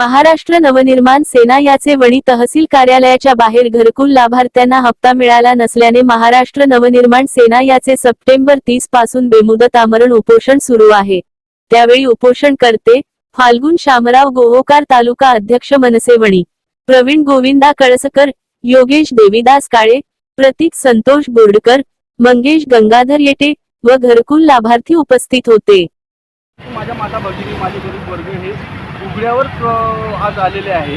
महाराष्ट्र नवनिर्माण सेना याचे वणी तहसील कार्यालयाच्या बाहेर घरकुल लाभार्थ्यांना हप्ता मिळाला नसल्याने महाराष्ट्र नवनिर्माण सेना याचे सप्टेंबर तीसपासून बेमुदत आमरण उपोषण सुरू आहे. त्यावेळी उपोषण करते फाल्गुन शामराव गोहोकार तालुका अध्यक्ष मनसे वणी प्रवीण गोविंदा कळसकर योगेश देवीदास काळे प्रतीक संतोष बोर्डकर मंगेश गंगाधर येटे व घरकुल लाभार्थी उपस्थित होते. माझ्या माता भगिनी माझे गरीब वर्ग हे उघड्यावर आज आलेले आहे.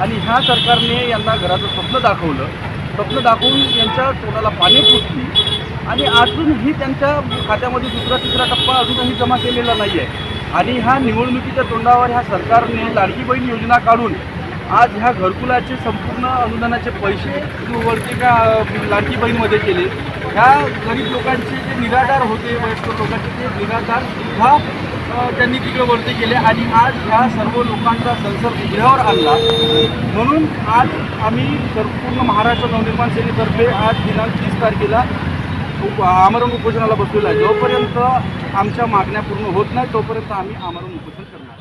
आणि ह्या सरकारने यांना घराचं स्वप्न दाखवलं. स्वप्न दाखवून यांच्या तोंडाला पाणी पुसली. आणि अजूनही त्यांच्या खात्यामध्ये दुसरा तिसरा टप्पा अजूनही जमा केलेला नाही आहे आणि ह्या निवडणुकीच्या तोंडावर ह्या सरकारने लाडकी बहीण योजना काढून आज ह्या घरकुलाचे संपूर्ण अनुदानाचे पैसे वरती का अ, लाडकी बहीणमध्ये केले? ह्या गरीब लोकांचे जे निराधार होते वयस्कर लोकांचे ते निराधार सुद्धा त्यांनी तिकडे वरती केले आणि आज ह्या सर्व लोकांचा संसर्ग उघड्यावर आणला. म्हणून आज आम्ही संपूर्ण महाराष्ट्र नवनिर्माण सेनेतर्फे आज दिनांक तीस तारखेला उप आमरण उपोषणाला बसलेला आहे. जोपर्यंत आमच्या मागण्या पूर्ण होत नाही तोपर्यंत आम्ही आमरण उपोषण करणार